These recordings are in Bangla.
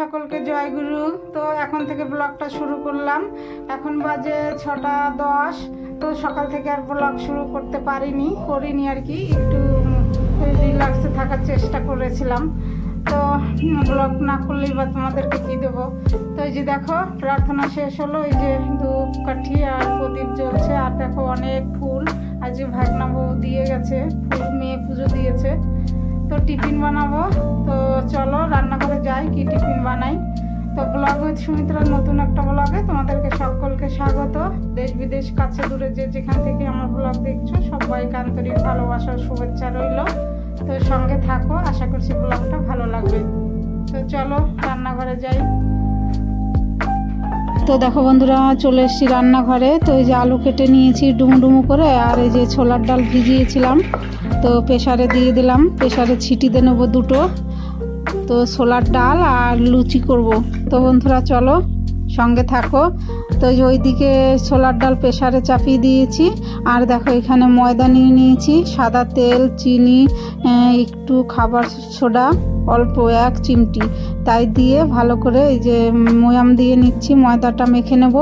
সকলকে জয়গুরু তো এখন থেকে ব্লগটা শুরু করলাম। এখন বাজে ছটা দশ। তো সকাল থেকে আর ব্লগ শুরু করতে পারিনি, করিনি আর কি। একটু রিল্যাক্সে থাকার চেষ্টা করেছিলাম। তো ব্লগ না করলেই বা তোমাদেরকে কি দেবো? তো এই যে দেখো, প্রার্থনা শেষ হলো। এই যে ধূপ কাঠি আর প্রদীপ জ্বলছে। আর দেখো অনেক ফুল। আজ ভাগনা বউ দিয়ে গেছে। ফুল মেয়ে পুজো দিয়েছে। তো টিফিন বানাবো। তো চলো রান্নাঘরে যাই, কি টিফিন বানাই। তো ব্লগ উইথ সুমিত্রার নতুন একটা ব্লগে তোমাদেরকে সকলকে স্বাগত। দেশ বিদেশ, কাছে দূরে যে যেখান থেকে আমার ব্লগ দেখছ, সবাইকে আন্তরিক ভালোবাসার শুভেচ্ছা রইল। তো সঙ্গে থাকো, আশা করছি ব্লগটা ভালো লাগবে। তো চলো, রান্নাঘরে যাই। তো দেখো বন্ধুরা, চলে এসেছি রান্নাঘরে। তো এই যে আলু কেটে নিয়েছি ডুমু ডুমু করে, আর এই যে ছোলার ডাল ভিজিয়েছিলাম। তো প্রেশারে দিয়ে দিলাম প্রেশারে ছিটি দিয়ে নেব দুটো। তো ছোলার ডাল আর লুচি করব। তো বন্ধুরা, চলো সঙ্গে থাকো। তো ওইদিকে ছোলার ডাল প্রেসারে চাপিয়ে দিয়েছি, আর দেখো এখানে ময়দা নিয়ে নিয়েছি, সাদা তেল, চিনি একটু খাবার সোডা। অল্প এক চিমটি। তাই দিয়ে ভালো করে এই যে ময়াম দিয়ে নিচ্ছি, ময়দাটা মেখে নেব।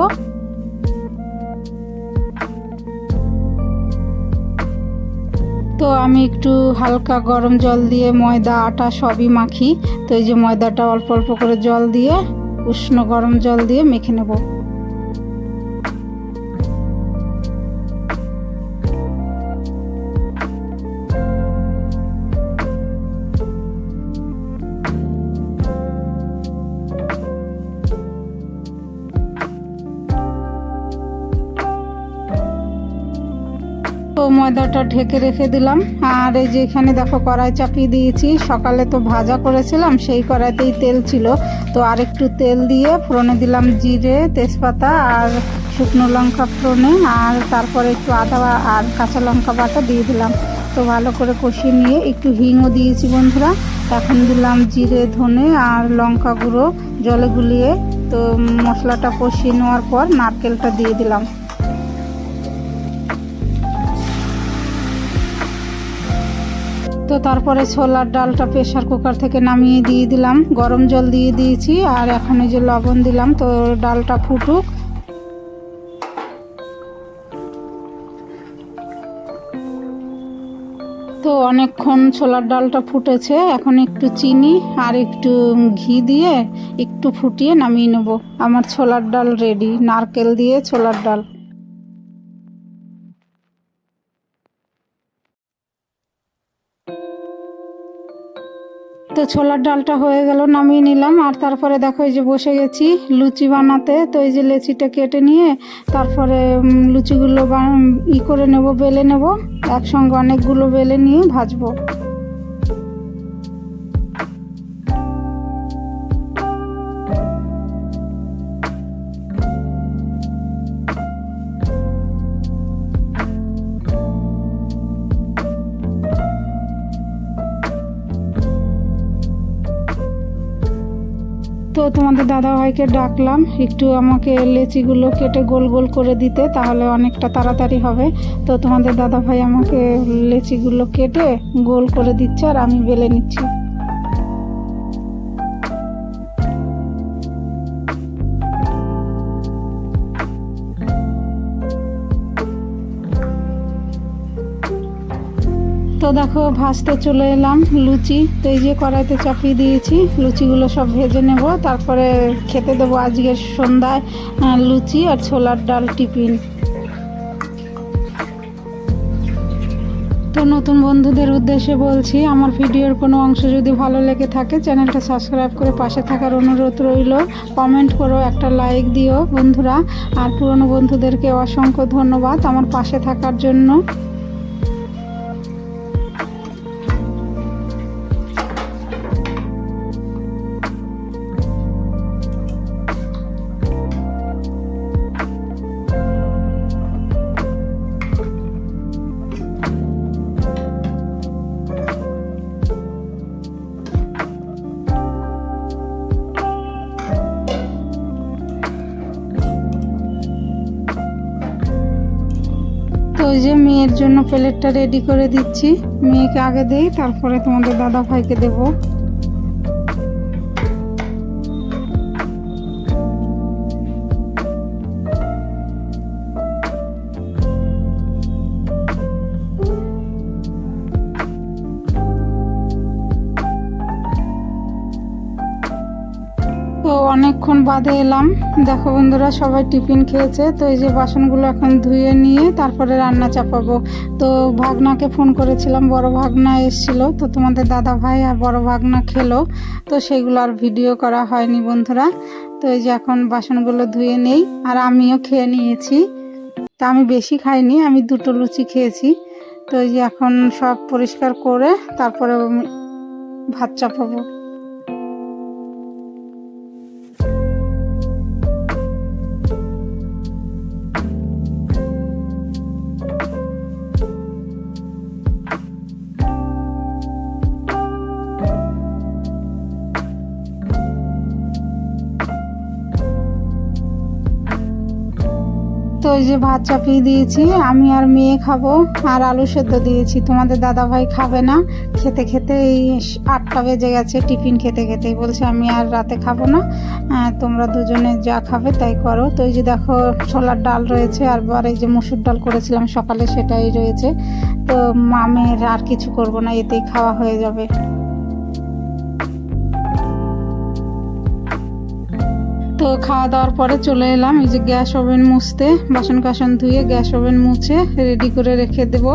তো আমি একটু হালকা গরম জল দিয়ে ময়দা, আটা সবই মাখি। তো এই যে ময়দাটা অল্প অল্প করে জল দিয়ে, উষ্ণ গরম জল দিয়ে মেখে নেব। তো ময়দাটা ঢেকে রেখে দিলাম। আর এই যে এখানে দেখো কড়াই চাপিয়ে দিয়েছি। সকালে তো ভাজা করেছিলাম, সেই কড়াইতেই তেল ছিল। তো আর একটু তেল দিয়ে ফোড়নে দিলাম জিরে, তেজপাতা আর শুকনো লঙ্কা ফোড়নে। আর তারপরে একটু আদা আর কাঁচা লঙ্কা বাটা দিয়ে দিলাম। তো ভালো করে কষিয়ে নিয়ে একটু হিংও দিয়েছি বন্ধুরা। এখন দিলাম জিরে, ধনে আর লঙ্কা গুঁড়ো। জলে গুলিয়ে তো মশলাটা কষিয়ে নেওয়ার পর নারকেলটা দিয়ে দিলাম। তো তারপরে ছোলার ডালটা প্রেশার কুকার থেকে নামিয়ে দিয়ে দিলাম। গরম জল দিয়ে দিয়েছি আর এখন এই যে লবণ দিলাম, তো ডালটা ফুটুক। তো অনেকক্ষণ ছোলার ডালটা ফুটেছে, এখন একটু চিনি আর একটু ঘি দিয়ে একটু ফুটিয়ে নামিয়ে নেব। আমার ছোলার ডাল রেডি নারকেল দিয়ে ছোলার ডাল। তো ছোলার ডালটা হয়ে গেল, নামিয়ে নিলাম। আর তারপরে দেখো এই যে বসে গেছি লুচি বানাতে। তো এই যে লেচিটা কেটে নিয়ে তারপরে লুচিগুলো ই করে নেব, বেলে নেব। একসঙ্গে অনেকগুলো বেলে নিয়ে ভাজবো। তো তোমাদের দাদাভাইকে ডাকলাম, একটু আমাকে লেচিগুলো কেটে গোল গোল করে দিতে, তাহলে অনেকটা তাড়াতাড়ি হবে। তো তোমাদের দাদাভাই আমাকে লেচিগুলো কেটে গোল করে দিচ্ছে আর আমি বেলে নিচ্ছি। তো দেখো, ভাজতে চলে এলাম লুচি। তো এই যে কড়াইতে চাপিয়ে দিয়েছি, লুচিগুলো সব ভেজে নেব। তারপরে খেতে দেবো আজকের সন্ধ্যায় লুচি আর ছোলার ডাল টিফিন। তো নতুন বন্ধুদের উদ্দেশ্যে বলছি, আমার ভিডিওর কোনো অংশ যদি ভালো লেগে থাকে, চ্যানেলটা সাবস্ক্রাইব করে পাশে থাকার অনুরোধ রইল। কমেন্ট করো, একটা লাইক দিও বন্ধুরা। আর পুরনো বন্ধুদেরকে অসংখ্য ধন্যবাদ আমার পাশে থাকার জন্য। যে মেয়ের জন্য প্লেটটা রেডি করে দিচ্ছি, মেয়েকে আগে দেই, তারপরে তোমাদের দাদা ভাইকে দেবো। বাদে এলাম। দেখো বন্ধুরা, সবাই টিফিন খেয়েছে। তো এই যে বাসনগুলো এখন ধুয়ে নিয়ে তারপরে রান্না চাপাবো। তো ভাগনাকে ফোন করেছিলাম, বড় ভাগনা এসেছিল। তো তোমাদের দাদা ভাই আর বড় ভাগনা খেলো। তো সেগুলো আর ভিডিও করা হয়নি বন্ধুরা। তো এই যে এখন বাসনগুলো ধুয়ে নেই আর আমিও খেয়ে নিয়েছি। তা আমি বেশি খাইনি, আমি দুটো লুচি খেয়েছি। তো এই যে এখন সব পরিষ্কার করে তারপরে ভাত চাপাবো। তো এই যে ভাত চাপিয়ে দিয়েছি, আমি আর মেয়ে খাব, আর আলু সেদ্ধ দিয়েছি। তোমাদের দাদা ভাই খাবে না, খেতে খেতে এই আটটা বেজে গেছে, টিফিন খেতে খেতেই বলছে, আমি আর রাতে খাব না তোমরা দুজনে যা খাবে তাই করো। তো এই যে দেখো, ছোলার ডাল রয়েছে আর এই যে মুসুর ডাল করেছিলাম, সকালে সেটাই রয়েছে। তো মামের আর কিছু করব না, এতেই খাওয়া হয়ে যাবে। খাওয়া দাওয়ার পরে চলে এলাম। এই যে গ্যাস ওভেন মুছতে বাসন কাসন ধুয়ে গ্যাস ওভেন মুছে রেডি করে রেখে দেবো।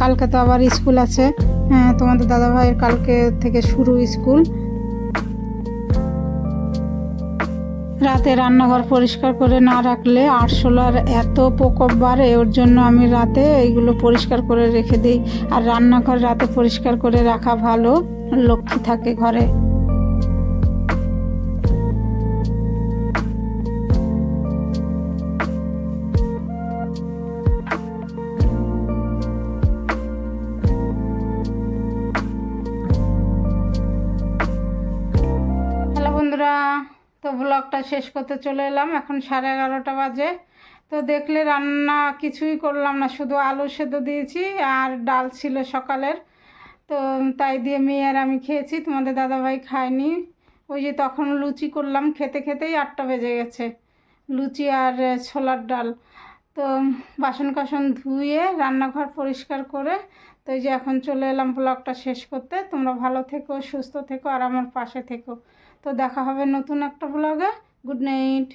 কালকে তো আবার স্কুল আছে। হ্যাঁ, তোমাদের দাদা ভাইয়ের কালকে থেকে শুরু স্কুল। রাতে রান্নাঘর পরিষ্কার করে না রাখলে আরশোলার এত প্রকোপ বাড়ে ওর জন্য আমি রাতে এইগুলো পরিষ্কার করে রেখে দিই। আর রান্নাঘর রাতে পরিষ্কার করে রাখা ভালো লক্ষ্মী থাকে ঘরে। ব্লগটা শেষ করতে চলে এলাম। এখন সাড়ে এগারোটা বাজে। তো দেখলে রান্না কিছুই করলাম না, শুধু আলু সেদ্ধ দিয়েছি আর ডাল ছিল সকালের। তো তাই দিয়ে মেয়ে আর আমি খেয়েছি, তোমাদের দাদাভাই খায়নি। ওই যে তখন লুচি করলাম, খেতে খেতেই আটটা বেজে গেছে, লুচি আর ছোলার ডাল। তো বাসন কাসন ধুয়ে রান্নাঘর পরিষ্কার করে, তো এই যে এখন চলে এলাম ব্লগটা শেষ করতে। তোমরা ভালো থেকো, সুস্থ থেকো আর আমার পাশে থেকো। তো দেখা হবে নতুন একটা ব্লগে। Good night